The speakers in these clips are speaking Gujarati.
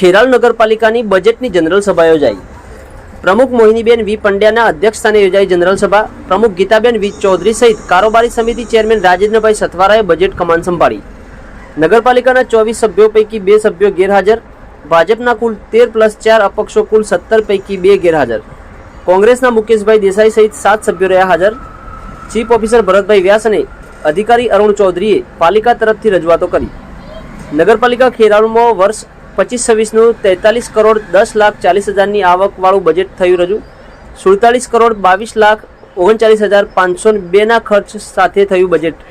ખેરાલ નગરપાલિકાની બજેટની જનરલ સભા યોજાઈ. પ્રમુખ મોહિનીબેન વી પંડ્યાના અધ્યક્ષસ્થાને યોજાઈ જનરલ સભા. પ્રમુખ ગીતાબેન વી ચૌધરી સહિત કારોબારી સમિતિ ચેરમેન રાજેન્દ્રભાઈ સથવારાએ બજેટ કમાન સંભાળી. નગરપાલિકાના ચોવીસ સભ્યો પૈકી બે સભ્યો ગેરહાજર. ભાજપના કુલ તેર પ્લસ ચાર અપક્ષો કુલ સત્તર પૈકી બે ગેરહાજર. કોંગ્રેસના મુકેશભાઈ દેસાઈ સહિત સાત સભ્યો રહ્યા હાજર. ચીફ ઓફિસર ભરતભાઈ વ્યાસ અને અધિકારી અરુણ ચૌધરીએ પાલિકા તરફથી રજૂઆતો કરી. નગરપાલિકા ખેરાલુમાં વર્ષ પચીસ છવ્વીસનું તેતાલીસ કરોડ દસ લાખ ચાલીસ હજારની આવકવાળું બજેટ થયું રજૂ. સુડતાલીસ કરોડ બાવીસ લાખ ઓગણચાલીસ હજાર પાંચસો બેના ખર્ચ સાથે થયું બજેટ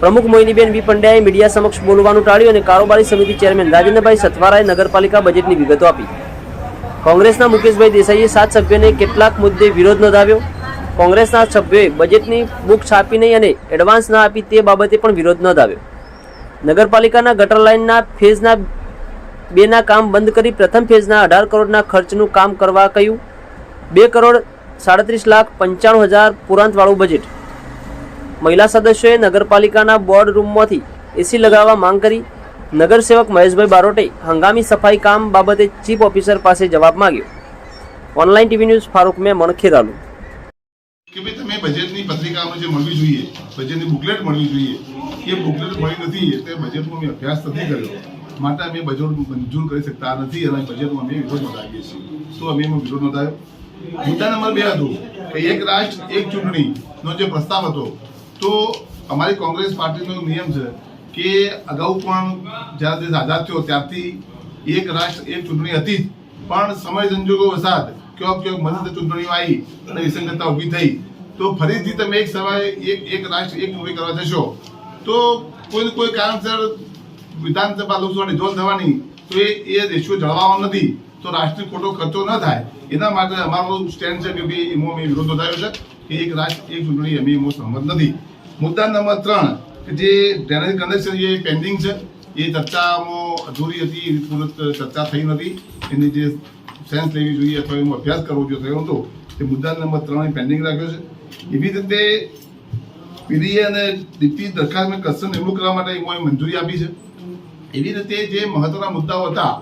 પ્રમુખ મોહિનીબેન વી પંડ્યાએ મીડિયા સમક્ષ બોલવાનું ટાળ્યું અને કારોબારી સમિતિ ચેરમેન રાજેન્દ્રભાઈ સથવારાએ નગરપાલિકા બજેટની વિગતો આપી. કોંગ્રેસના મુકેશભાઈ દેસાઈએ સાત સભ્યોને કેટલાક મુદ્દે વિરોધ નોંધાવ્યો. કોંગ્રેસના સભ્યોએ બજેટની બુક છાપી નહીં અને એડવાન્સ ના આપી તે બાબતે પણ વિરોધ નોંધાવ્યો. નગરપાલિકાના ગટર લાઇનના ફેઝના બેના કામ બંધ કરી પ્રથમ ફેઝના અઢાર કરોડના ખર્ચનું કામ કરવા કહ્યું. બે કરોડ સાડત્રીસ લાખ પંચાણું હજાર પુરાંતવાળું બજેટ મહિલા સદસ્યોએ નગરપાલિકાના બોર્ડ રૂમમાંથી એસી લગાવવા માંગ કરી. નગરસેવક મહેશભાઈ બારોટે હંગામી સફાઈ કામ બાબતે ચીફ ઓફિસર પાસે જવાબ માંગ્યો. Online TV news Farooq Memon Kheralu. કે ભાઈ તમે બજેટની પત્રિકામાં જે મળવી જોઈએ બજેટની બુકલેટ મળવી જોઈએ. એ બુકલેટ મળી નથી, એટલે બજેટનો મેં અભ્યાસ નથી કર્યો. માટે અમે બજેટ મંજૂર કરી શકતા નથી અને બજેટમાં અમે વિરોધ નોંધાવીએ છીએ. તો અમે એમાં વિરોધ નોંધાયો? મુદ્દા નંબર બે હતું કે એક રાષ્ટ્ર, એક ચૂંટણીનો જે પ્રસ્તાવ હતો, તો અમારી કોંગ્રેસ પાર્ટીનો નિયમ છે કે અગાઉ પણ જ્યારે દેશ આઝાદ થયો ત્યારથી એક રાષ્ટ્ર, એક ચૂંટણી હતી જ. પણ સમય સંજોગો વસાત ક્યાંક ક્યાંક મદદ ચૂંટણીઓ આવી અને વિસંગતતા ઊભી થઈ. તો ફરીથી તમે એક સમય એક એક રાષ્ટ્ર, એક ચૂંટણી કરવા જશો. તો કોઈ કોઈ કારણસર વિધાનસભા લોકસભાની જોલ થવાની, તો એ એ રેશિયો જળવાવાનો નથી. તો રાષ્ટ્રીય ખોટો ખર્ચો ન થાય. એના માટે અમારો સ્ટેન્ડ છે કે ભાઈ એમાં અમે વિરોધ નોંધાયો છે કે એક રાષ્ટ્ર, એક ચૂંટણી અમે એમાં સહમત નથી. મુદ્દા નંબર ત્રણ, કે જે ડ્રેનેજ કનેક્શન એ પેન્ડિંગ છે, એ ચર્ચામાં અધૂરી હતી, એ પૂરત ચર્ચા થઈ નથી. એની જે સેન્સ લેવી જોઈએ અથવા એનો અભ્યાસ કરવો જોઈએ થયો હતો, તે મુદ્દા નંબર ત્રણ પેન્ડિંગ રાખ્યો છે. એવી રીતે પીડીએ અને ડીપી દરખાસ્તમાં કસ્ટમ નિમણૂક કરવા માટે એમાં મંજૂરી આપી છે. એવી રીતે જે મહત્વના મુદ્દાઓ હતા,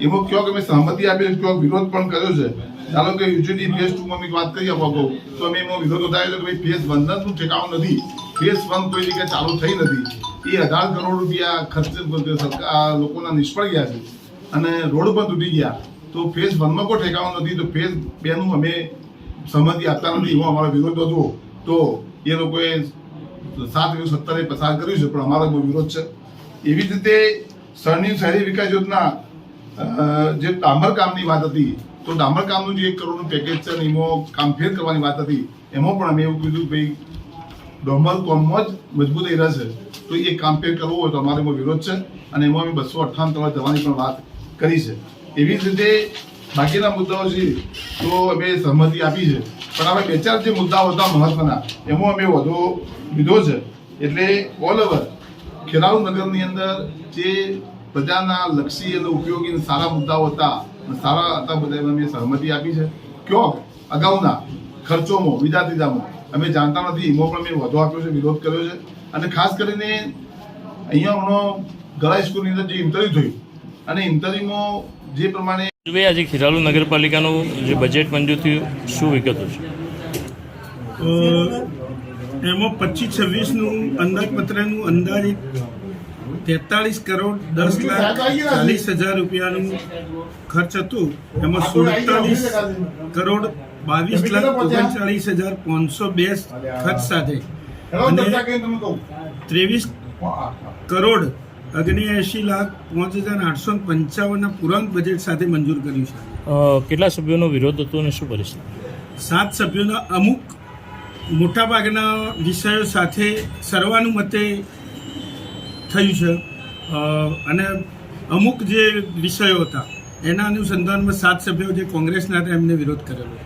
એમાં કે અમે સહમતિ આપી કયો વિરોધ પણ કર્યો છે. ધારો કે યુજીડી ફેઝ ટુમાં અમે વાત કરી કહું તો અમે એમાં વિરોધ નોંધાવ્યો છે કે ભાઈ ફેઝ વનનું ઠેકાણું નથી. ફેઝ વન કોઈ જગ્યાએ ચાલુ થઈ નથી. એ અઢાર કરોડ રૂપિયા ખર્ચ સરકાર લોકોના નિષ્ફળ ગયા છે. અને રોડ પણ તૂટી ગયા. તો ફેઝ વનમાં કોઈ ઠેકાણું નથી. તો ફેઝ બેનું અમે સહમતિ આપતા નથી. એવો અમારો વિરોધ હતો. તો એ લોકોએ સાત એવું સત્તરે પસાર કર્યું છે. પણ અમારો વિરોધ છે. એવી જ રીતે સ્થળની શહેરી વિકાસ યોજના જે ડામર કામની વાત હતી, તો ડામર કામનું જે એક કરોડનું પેકેજ છે એમાં કામ ફેર કરવાની વાત હતી, એમાં પણ અમે એવું કીધું ભાઈ, ડોમર કોમમાં જ મજબૂતાઈ રહેશે. તો એ કામ ફેર કરવું હોય તો અમારે એમાં વિરોધ છે અને એમાં અમે બસો અઠ્ઠાવન કરોડ જવાની પણ વાત કરી છે. એવી જ રીતે બાકીના મુદ્દાઓ છે, તો અમે સહમતિ આપી છે. પણ હવે બે ચાર જે મુદ્દાઓ હતા મહત્વના, એમાં અમે વધુ લીધો છે. એટલે ઓલ ઓવર ખેરાલુ નગરની અંદર જે પ્રજાના લક્ષી અને ઉપયોગી સારા મુદ્દાઓ હતા અને સારા હતા બધા એમાં અમે સહમતિ આપી છે. કયો? અગાઉના ખર્ચોમાં બીજા ત્રીજામાં અમે જાણતા નથી એમાં પણ અમે વધુ આપ્યો છે વિરોધ કર્યો છે. અને ખાસ કરીને અહીંયા હમણાં ગળા સ્કૂલની અંદર જે ઇન્ટરવ્યુ થયું અને ઇન્ટરવ્યુમાં જે પ્રમાણે આજે ખેરાલુ નગરપાલિકાનું જે બજેટ મંજૂર થયું શું વિગતો છે? એમાં પચીસ છવ્વીસનું અંદાજપત્રનું અંદાજિત તેતાલીસ કરોડ દસ લાખ ચાલીસ હજાર રૂપિયાનું ખર્ચ હતું. એમાં સુડતાલીસ કરોડ બાવીસ લાખ ઓગણચાળીસ હજાર પાંચસો બે ખર્ચ સાથે. અને ત્રેવીસ કરોડ ઓગણએંશી લાખ પાંચ હજાર આઠસો પંચાવનના પુરાંત બજેટ સાથે મંજૂર કર્યું છે. કેટલા સભ્યોનો વિરોધ હતો અને શું પરિસ્થિતિ? સાત સભ્યોના અમુક મોટાભાગના વિષયો સાથે સર્વાનુમતે થયું છે. અને અમુક જે વિષયો હતા, એના અનુસંધાનમાં સાત સભ્યો જે કોંગ્રેસના હતા, એમને વિરોધ કરેલો.